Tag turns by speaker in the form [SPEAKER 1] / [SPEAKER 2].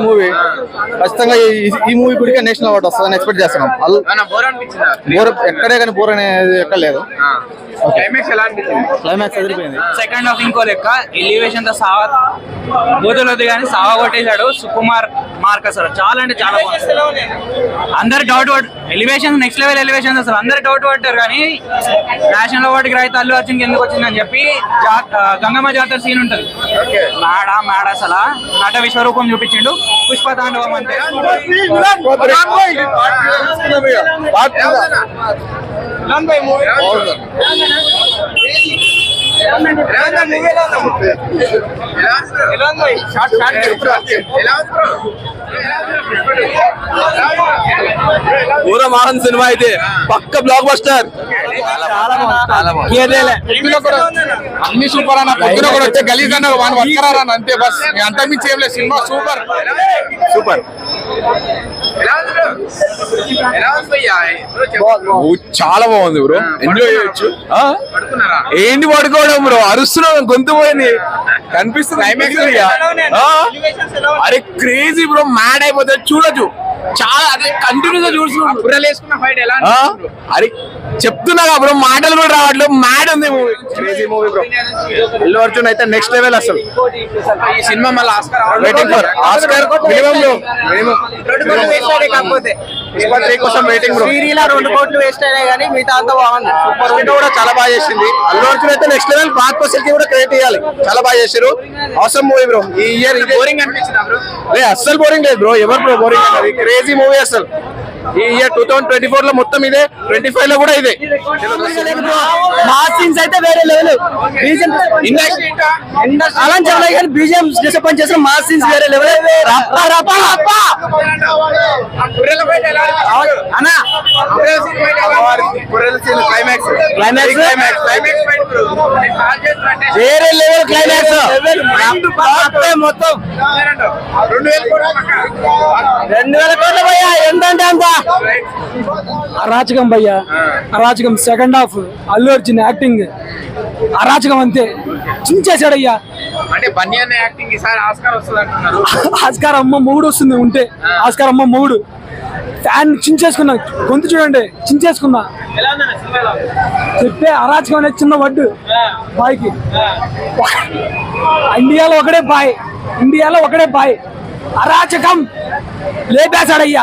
[SPEAKER 1] Movie ఖచ్చితంగా ఈ- movie కూడా నేషనల్ అవార్డు వస్తుందని ఎక్స్పెక్ట్ చేస్తున్నాం.
[SPEAKER 2] బోర్
[SPEAKER 1] ఎక్కడే కానీ బోర్ అనేది ఎక్కడ లేదు
[SPEAKER 2] క్లైమాక్స్
[SPEAKER 1] ఎదిరిపోయింది.
[SPEAKER 3] సెకండ్ హాఫ్ ఇంకో లెక్క. ఎలివేషన్తో సావా బూతులొద్దు కానీ సావా కొట్టేశాడు సుకుమార్ మార్క్ అసలు. చాలా అంటే చాలా బాగుంది అందరు డౌట్ పడ్ ఎలివేషన్ నెక్స్ట్ లెవెల్ ఎలివేషన్ అసలు. అందరు డౌట్ పడ్డారు కానీ నేషనల్ అవార్డుకి రైతు అల్లు అర్జున్కి ఎందుకు వచ్చిందని చెప్పి గంగమ్మ జాతర సీన్ ఉంటుంది. మేడ మేడ అసలు. నట విశ్వరూపం చూపించిండు. పుష్ప తాండవం అంతే
[SPEAKER 1] పూర మోహన్ సినిమా అయితే పక్క బ్లాక్ బస్టర్
[SPEAKER 4] అన్ని సూపర్ అన్న పొద్దున కూడా వచ్చే గలీజ్ అన్న వాని వర్కరారా అన్న అంతే బస్. అంత మించి ఏం లేదు. సినిమా సూపర్.
[SPEAKER 1] సూపర్.
[SPEAKER 4] చాలా బాగుంది బ్రో. ఎంజాయ్ చేయొచ్చు. ఏంటి పడుకోవడం బ్రో? అరుస్తున్నాం గొంతు పోయింది. కనిపిస్తుంది అరే క్రేజీ బ్రో మ్యాడ్ అయిపోతుంది చూడొచ్చు. చాలా అదే కంటిన్యూస్గా చూస్తున్నాం? అరే చెప్తున్నా బ్రో మాటలు కూడా రావట్లేదు. మ్యాడ్ ఉంది movie
[SPEAKER 1] crazy movie bro Allu Arjun అయితే నెక్స్ట్ లెవెల్ అసలు.
[SPEAKER 2] ఈ సినిమా మళ్ళీ Oscar
[SPEAKER 1] waiting for Oscar minimum bro minimum
[SPEAKER 3] కాకపోతే.
[SPEAKER 1] పుష్ప త్రీ కోసం వెయిటింగ్ బ్రో
[SPEAKER 3] రెండు కోట్లు వేస్ట్ అయినాయి కానీ మిగతా అంతా బాగుంది.
[SPEAKER 1] సూపర్ విండో కూడా చాలా బాగా చేసింది. అల్లు అర్జున్ అయితే నెక్స్ట్ లెవెల్కి కూడా క్రియేట్ చేయాలి. చాలా బాగా చేశారు అవసరం మూవీ బ్రో ఈ ఇయర్
[SPEAKER 2] బోరింగ్ అనిపించిందా బ్రో
[SPEAKER 1] లే అస్సలు బోరింగ్ లేదు బ్రో ఎవరు బ్రో బోరింగ్ క్రేజీ మూవీ అసలు. ఈ ఇయర్ టూ థౌసండ్ ట్వంటీ ఫోర్లో మొత్తం ఇదే ట్వంటీ ఫైవ్లో కూడా ఇదే.
[SPEAKER 3] సీన్స్ అయితే వేరే లెవెల్ బీజం అలా చెప్పలేదు కానీ బీజం డిసప్పాయింట్ చేసిన మా సీన్స్ వేరే లెవెల్ అన్నా.
[SPEAKER 1] వేరే లెవెల్ క్లైమాక్స్
[SPEAKER 3] మొత్తం.
[SPEAKER 2] రెండు వేల కోట్ల
[SPEAKER 3] అంత? అరాచకం భయ్యా. అరాచకం second half Allu Arjun acting అరాచకం అంతే. చించేశాడయ్యా.
[SPEAKER 2] అంటే బన్నీ అన్న యాక్టింగ్ ఈసారి ఆస్కార్ వస్తుంది అంటున్నారు.
[SPEAKER 3] ఆస్కార్ అమ్మ మూడు వస్తుంది ఉంటే. ఆస్కార్ అమ్మ మూడు. ఫ్యాన్ చించేసుకున్నా. గొంతు చూడండి చించేసుకున్నా. చెప్పే అరాచకం అనేది చిన్న వడ్డు. బాయ్కి. ఇండియాలో ఒకడే బాయ్. ఇండియాలో ఒకడే బాయ్. అరాచకం. లేపేశాడయ్యా.